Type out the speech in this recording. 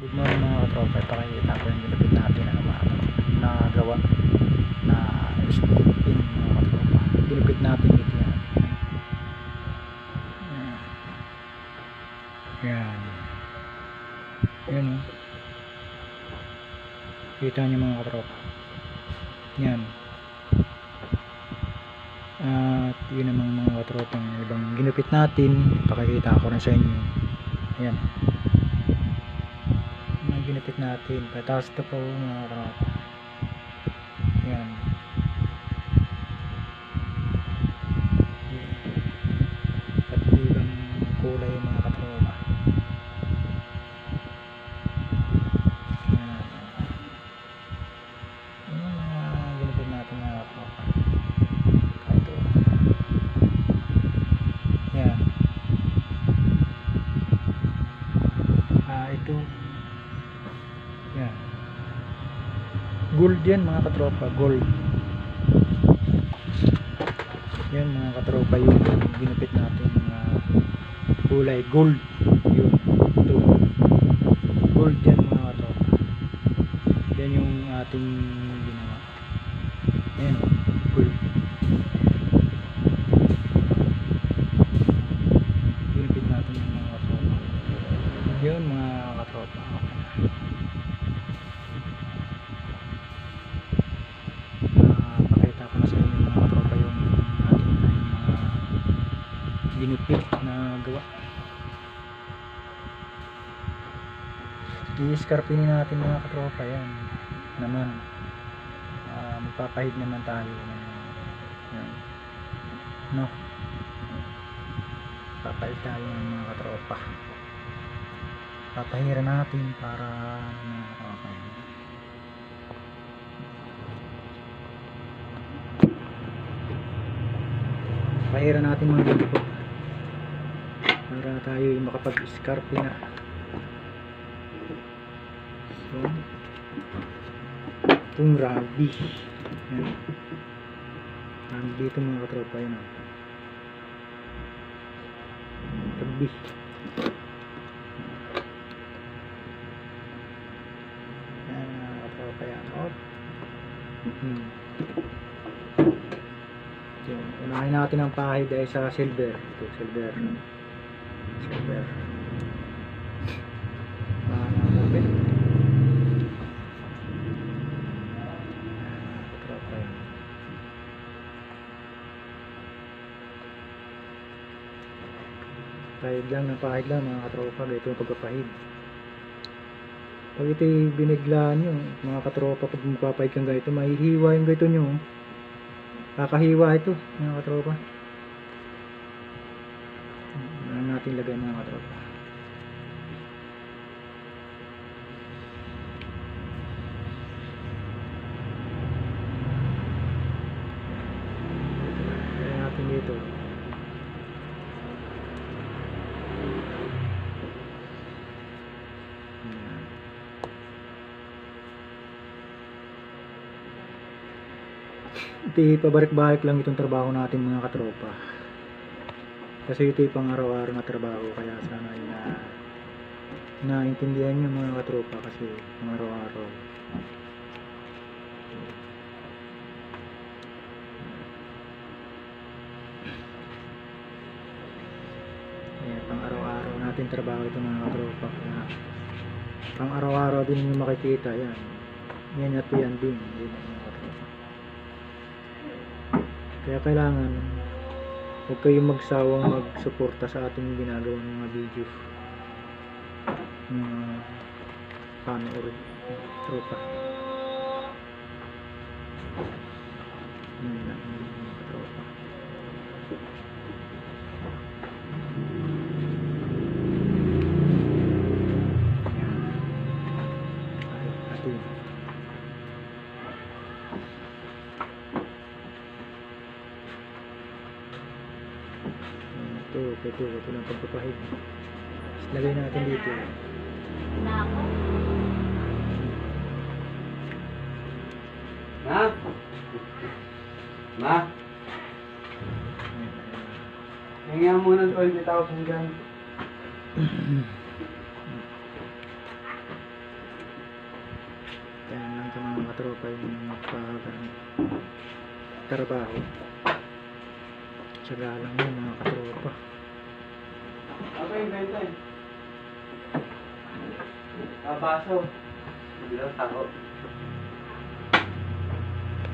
Good morning mga katropa. Pakikita ko yung ginapit natin na naman na gawa na spin mga katropa. Ginapit natin ito yan. Yan. Yan o. Kita niyo mga katropa. Yan. At yun namang mga katropang ibang ginupit natin. Pakikita ko rin sa inyo. Ayan. Ginupit natin. Pataas ito po mga katropa. Ayan. At ibang kulay mga katropa. Ayan. Ayan yung mga ginupit natin mga katropa. Ito. Yan. Ah, ito. Yan. Gold yan mga katropa, gold. Yan mga katropa yung ginupit natin mga kulay gold. Yun. Ito. Gold yan mga katropa. Yan yung ating ginawa. Yan. Gold. Ginupit natin yung mga katropa. Yun mga katropa. Ah, pakita ko na sa inyo mga katropa yung ating na yung mga ginupit na gawa. I-scarpinin natin mga katropa yan. Naman. Ah, magpapahid naman tayo. ng- Yan. No? Papahid tayo ng mga katropa. Papahira natin para mga katropa. natin mga ganito para tayo ay makapag-scarpe na. So, itong rabi. Yan. Rabi dito mga katropa yun. oh. Rabi. Yan mga katropa yan. Oh. Hmm. Unahin natin ang pahid ay sa silver. Ito, silver. Silver. Katropa yun. Pahid lang ng pahid lang mga katropa. Ito yung pagkapahid. Pag ito'y biniglaan nyo, mga katropa, pag magpapahid kang ganito, mahihiwa yung ganito nyo. oh. Kakahiwa ito, mga katropa. Natin lagay mga katropa. Lagay natin dito. Ayan. Ito pabalik-balik lang itong trabaho natin mga katropa. Kasi ito yung pang araw-araw na trabaho kaya sana na naintindihan nyo mga katropa kasi pang araw-araw. Ayan, pang araw-araw natin trabaho ito mga katropa. Kaya pang araw-araw din yung makikita yan. Yan at yan din. Yan mga. Kaya kailangan huwag kayong magsawang magsuporta sa ating ginagawang mga video. Mga panood. Tropa. Mga tropa. Ay, atin. Ito, ito, ito, lang pagpapahid. Lagay natin dito. Ma? Ma? Hinga mo ng 20,000 dyan. katropa yung pag ano, trabaho. Tsaga lang yun mga katropa. Yung benta eh. Ah, baso. Hindi lang tao.